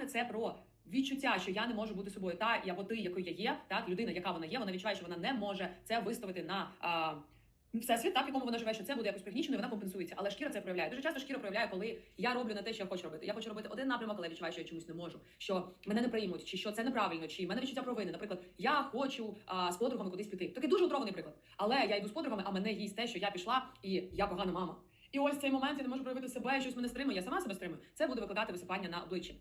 пахне це про відчуття, що я не можу бути собою, та або ти, якою я є, так людина, яка вона є, вона відчуває, що вона не може це виставити на. А, Всесвіт, так, в якому вона живе, що це буде якось пригнічено, і вона компенсується. Але шкіра це проявляє. Дуже часто шкіра проявляє, коли я роблю не те, що я хочу робити. Я хочу робити один напрямок, але відчуваю, що я чомусь не можу. Що мене не приймуть, чи що це неправильно, чи в мене відчуття провини. Наприклад, я хочу а, з подругами кудись піти. Такий дуже утрований приклад. Але я йду з подругами, а мене їсть те, що я пішла, і я погана мама. І ось цей момент я не можу проявити себе, щось мене стримує. Я сама себе стримую. Це буде викликати висипання на обличчі.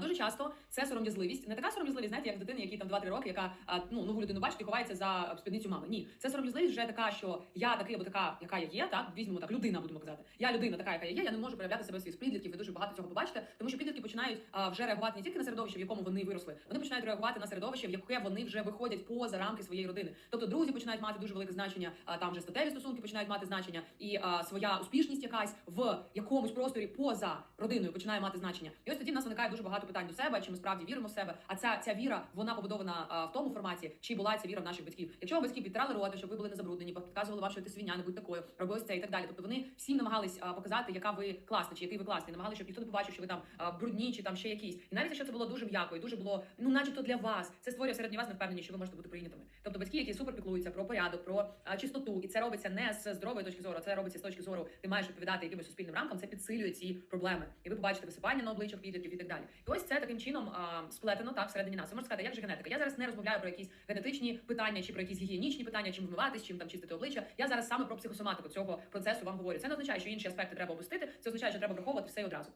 Дуже часто це сором'язливість, не така сором'язливість, знаєте, як в дитини, якій там 2-3 роки, яка ну нову людину бачить і ховається за спідницю мами. Ні, це сором'язливість вже така, що я такий або така, яка я є, так візьмемо так, людина, будемо казати. Я людина, така, яка я є. Я не можу проявляти себе світ підлітків. Ви дуже багато цього побачите, тому що підлітки починають вже реагувати не тільки на середовище, в якому вони виросли, вони починають реагувати на середовище, в яке вони вже виходять поза рамки своєї родини. Тобто друзі починають мати дуже велике значення, там вже статеві стосунки починають мати значення, і а, своя успішність якась в якомусь просторі поза родиною починає мати значення. І ось тоді в нас виникає дуже багато питань до себе, чи ми справді віримо в себе. А ця ця віра вона побудована в тому форматі, чи була ця віра в наших батьків. Якщо батьки підтирали роти, щоб ви були не забруднені, підказували вам, що ти свиня, не будь такою, робили ось це і так далі. Тобто вони всім намагались показати, яка ви класна, чи який ви класний. Намагалися, щоб ніхто не побачив, що ви там брудні, чи там ще якісь. І навіть якщо це було дуже м'яко і дуже було, ну начебто для вас, це створює всередині вас невпевненість, що ви можете бути прийнятими. Тобто батьки, які супер піклуються про порядок, про чистоту, і це робиться не з здорової точки зору, це робиться з точки зору, ти маєш відповідати якимось суспільним рамкам. Це підсилює ці проблеми, і ви побачите висипання на обличчях підлітків і так далі. І ось це таким чином а, сплетено так всередині нас. Ви можете сказати, як же генетика? Я зараз не розмовляю про якісь генетичні питання чи про якісь гігієнічні питання, чим вмиватись, чим там чистити обличчя. Я зараз саме про психосоматику цього процесу вам говорю. Це не означає, що інші аспекти треба опустити. Це означає, що треба враховувати все одразу.